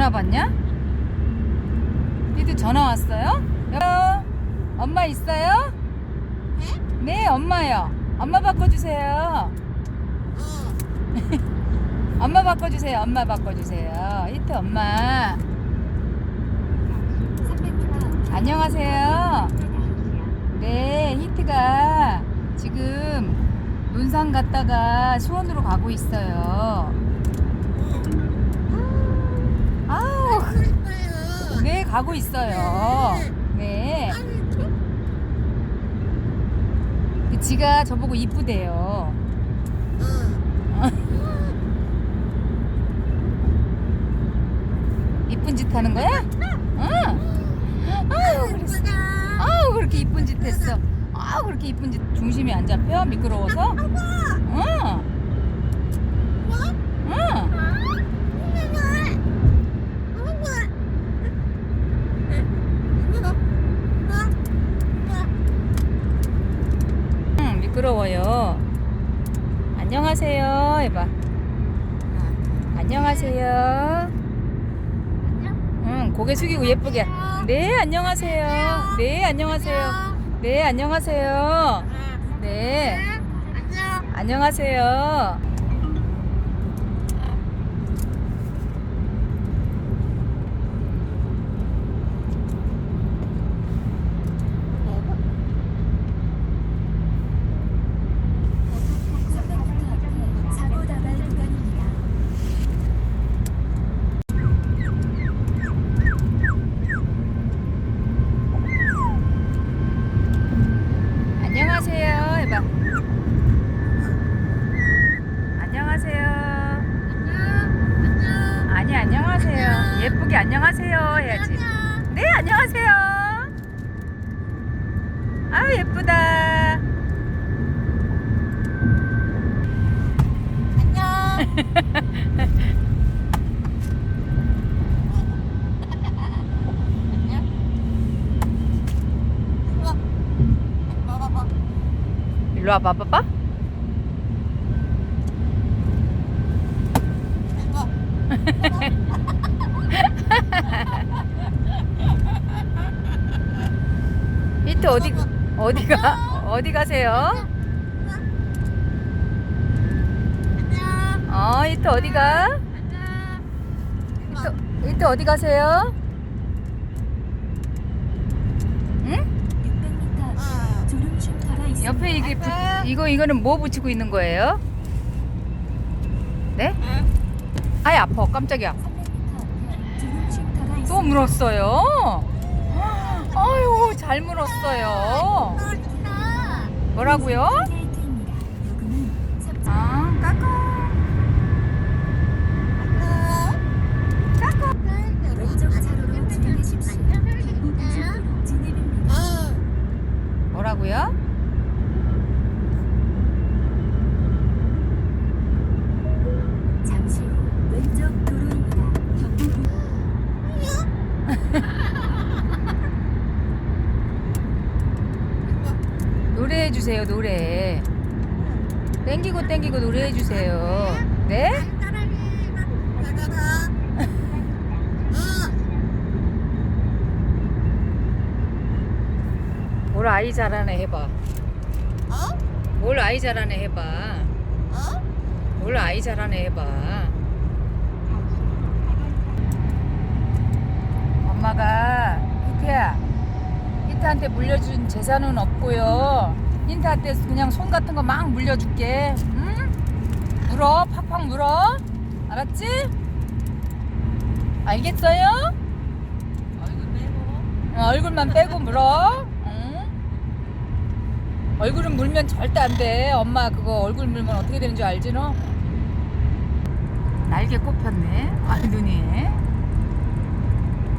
전화 받냐? 히트 전화 왔어요? 여보, 엄마 있어요? 네, 엄마요. 엄마 바꿔주세요. 엄마 바꿔주세요. 엄마 바꿔주세요. 히트 엄마. 안녕하세요. 네, 히트가 지금 논산 갔다가 수원으로 가고 있어요. 가고 있어요. 네. 그 지가 저보고 이쁘대요. 이쁜 짓 하는 거야? 응. 그랬어. 아우 그렇게 이쁜 짓 했어. 아우 그렇게 이쁜 짓 중심이 안 잡혀 미끄러워서. 응 미끄러워요. 안녕하세요 해봐. 안녕하세요. 응 고개 숙이고 예쁘게. 네 안녕하세요. 네 안녕하세요. 네 안녕하세요. 네 안녕하세요. 사고 다발 구간입니다. 안녕하세요 해봐. 안녕하세요. 아니 안녕하세요. 예쁘게 안녕하세요 해야지. 네 안녕하세요. 아유 예쁘다. 일로 와봐 봐봐. 히트 어디 어디가 어디 가세요? 어 히트 어디가? 히트, 히트 어디 가세요? 응? 600m 앞 졸음 쉼 터가 있습니다. 옆에 이게 부, 이거 이거는 뭐 붙이고 있는 거예요? 네? 아이 아파 깜짝이야 300m 앞에 졸음 쉼 터가 또 있습니다. 물었어요 아유 잘 물었어요 뭐라고요? 게이트입니다. 요금은 3아 까꿍 주세요 노래. 땡기고 땡기고 노래해 주세요. 네? 뭘 아이 잘하네 해봐. 뭘 아이 잘하네 해봐. 뭘 아이 잘하네 해봐. 엄마가 히트야 힌트한테 물려준 재산은 없고요 힌트한테 그냥 손 같은 거 막 물려줄게 응? 물어 팍팍 물어 알았지? 알겠어요? 어, 얼굴만 빼고 물어. 응? 얼굴은 물면 절대 안 돼. 엄마 그거 얼굴 물면 어떻게 되는 줄 알지 너? 날개 꼽혔네. 아 눈이.